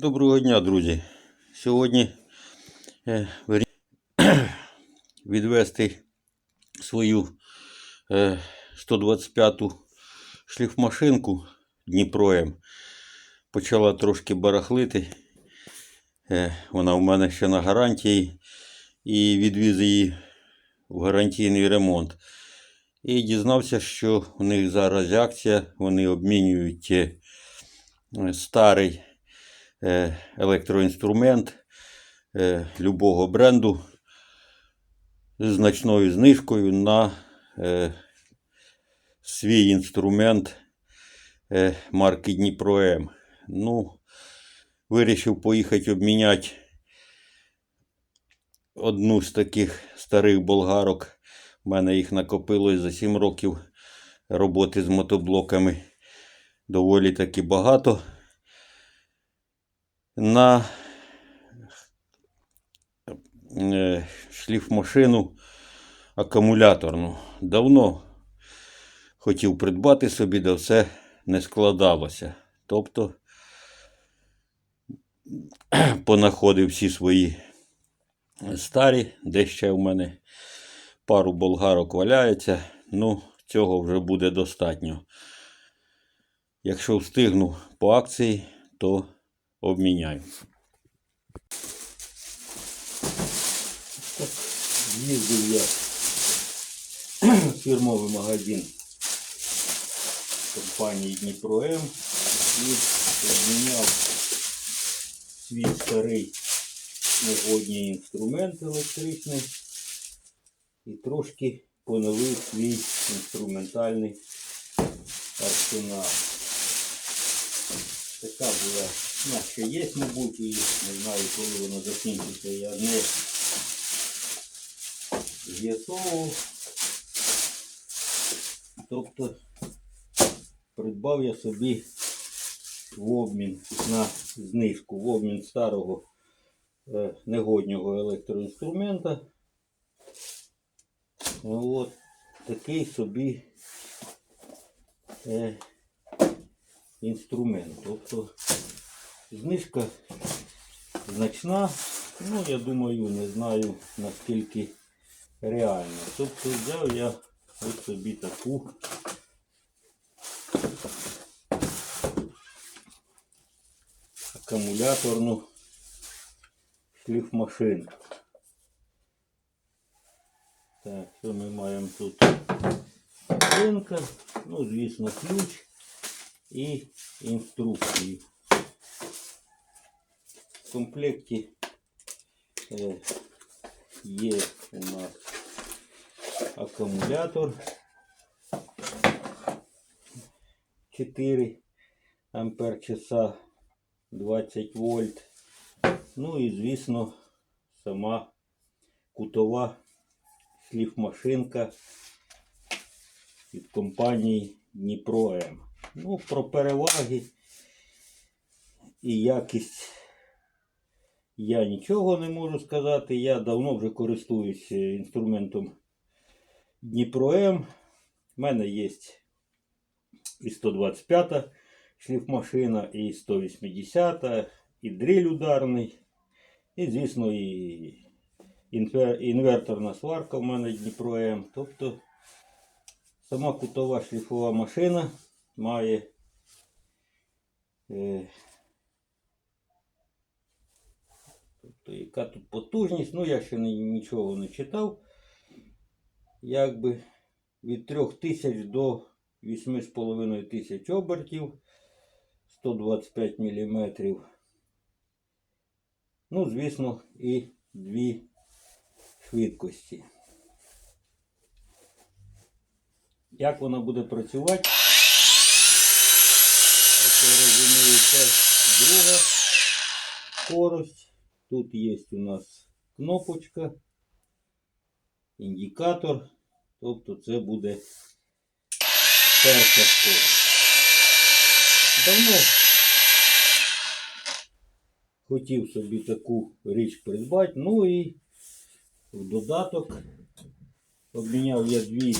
Доброго дня, друзі. Сьогодні е, відвести свою е, 125-ту шліфмашинку Дніпроєм. Почала трошки барахлити. Е, вона у мене ще на гарантії. І відвіз її в гарантійний ремонт. І дізнався, що у них зараз акція. Вони обмінюють е, старий е, електроінструмент е, любого бренду з значною знижкою на е, свій інструмент е, марки Дніпро М. Ну, вирішив поїхати обміняти одну з таких старих болгарок. У мене їх накопилось за 7 років роботи з мотоблоками. Доволі таки багато на е, шліфмашину акумуляторну. Давно хотів придбати собі, да все не складалося. Тобто понаходив всі свої старі, де ще в мене пару болгарок валяється. Ну, цього вже буде достатньо. Якщо встигну по акції, то обміняю. Їздив я в фірмовий магазин компанії Дніпро М і обміняв свій старий негодній інструмент електричний і трошки поновив свій інструментальний арсенал. Така була, ну, ще є, мабуть, і не знаю, коли воно закінчиться. Я не з'ясовував. Тобто придбав я собі в обмін на знижку, в обмін старого е, негоднього електроінструмента. От такий собі е, інструмент. Тобто знижка значна, ну я думаю, не знаю наскільки реально. Тобто взяв я ось собі таку акумуляторну шліфмашинку. Так, що ми маємо тут? Пінка, ну, звісно, ключ і інструкції. В комплекті е, є у нас акумулятор 4 ампер часа 20 вольт. Ну і, звісно, сама кутова шліфмашинка від компанії Дніпро М. Ну, про переваги і якість я нічого не можу сказати. Я давно вже користуюсь е, інструментом Дніпро М. У мене є і 125 шліфмашина, і 180, і дриль ударний. І, звісно, і інверторна сварка в мене Дніпро М. Тобто сама кутова шліфова машина має е, тобто, яка тут потужність, ну я ще ні- нічого не читав. Якби від 3000 до 8,5 тисяч обертів, 125 мм. Ну, звісно, і дві швидкості. Як вона буде працювати? Як я розумію, це друга скорость. Тут є у нас кнопочка, індикатор. Тобто це буде перша скорость. Давно хотів собі таку річ придбати. Ну і в додаток обміняв я дві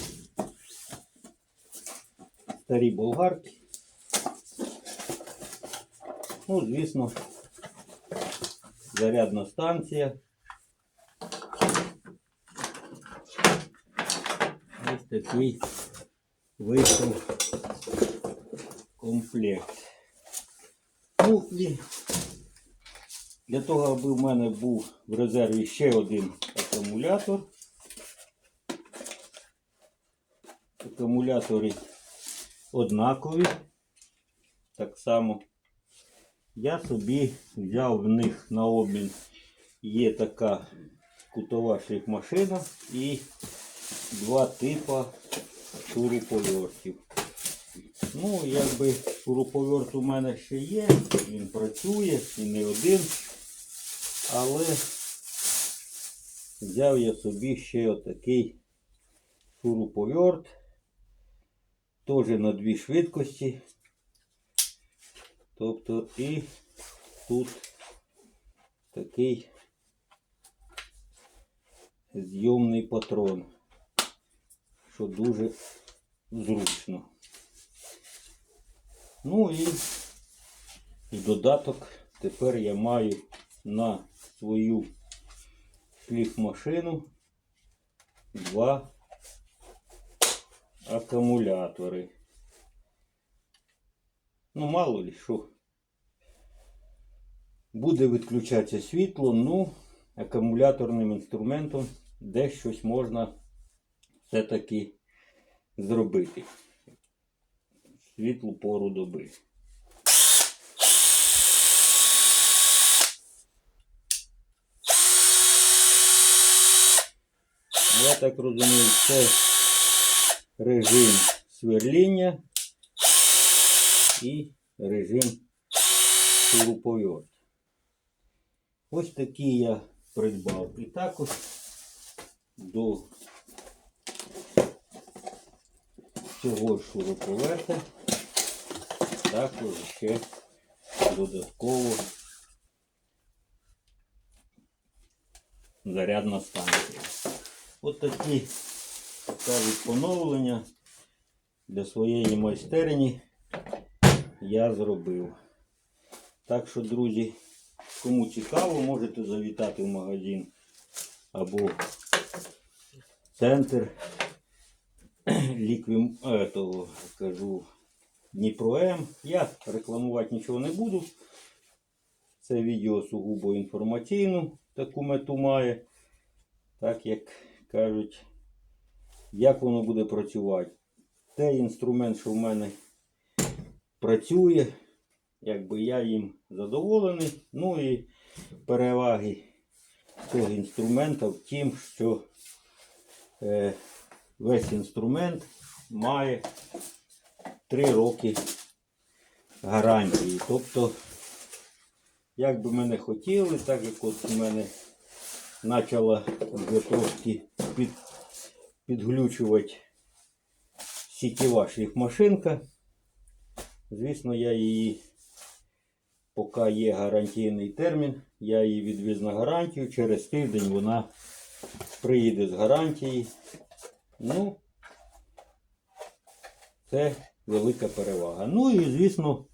старі болгарки. Ну, звісно, зарядна станція. Ось такий вийшов комплект. Ну і для того, аби в мене був в резерві ще один акумулятор. Акумулятори однакові. Так само я собі взяв в них на обмін. Є така кутова шліфмашина і два типа шуруповертів. Ну, якби шуруповерт у мене ще є, він працює і не один. Але взяв я собі ще отакий шуруповерт. Теж на дві швидкості. Тобто і тут такий зйомний патрон, що дуже зручно. Ну і в додаток тепер я маю на свою шліфмашину два акумулятори. Ну, мало ли що. Буде відключатися світло, ну, акумуляторним інструментом десь щось можна все-таки зробити. Світлу пору доби. Я так розумію, це режим сверління і режим шуруповерт. Ось такі я придбав. І також до цього шуруповерта також ще додатково зарядна станція. От такі кажуть поновлення для своєї майстерні я зробив. Так що, друзі, кому цікаво, можете завітати в магазин або центр ліквім этого, кажу, Дніпро М. Я рекламувати нічого не буду. Це відео сугубо інформаційну таку мету має. Так як кажуть, як воно буде працювати. Той інструмент, що в мене працює, якби я їм задоволений. Ну і переваги цього інструмента в тім, що е, весь інструмент має 3 роки гарантії. Тобто, як би ми не хотіли, так як от у мене почала вже трошки під, підглючувати сітєва шліфмашинка. Звісно, я її, поки є гарантійний термін, я її відвіз на гарантію. Через тиждень вона приїде з гарантії. Ну, це велика перевага. Ну і, звісно,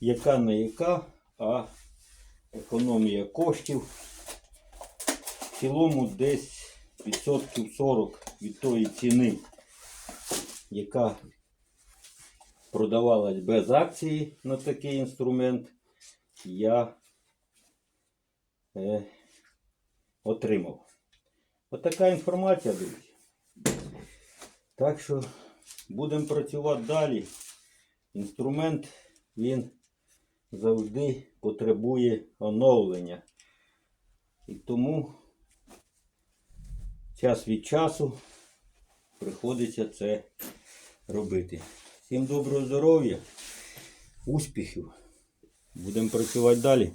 яка не яка, а економія коштів. В цілому десь відсотків 40 від тої ціни, яка продавалась без акції на такий інструмент, я е, отримав. Отака інформація, друзі. Так що будемо працювати далі. Інструмент він завжди потребує оновлення. І тому час від часу приходиться це робити. Всім доброго здоров'я, успіхів. Будемо працювати далі.